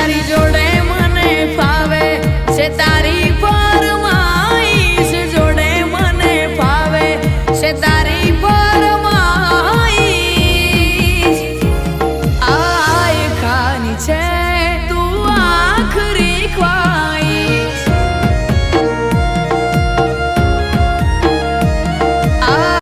말이죠.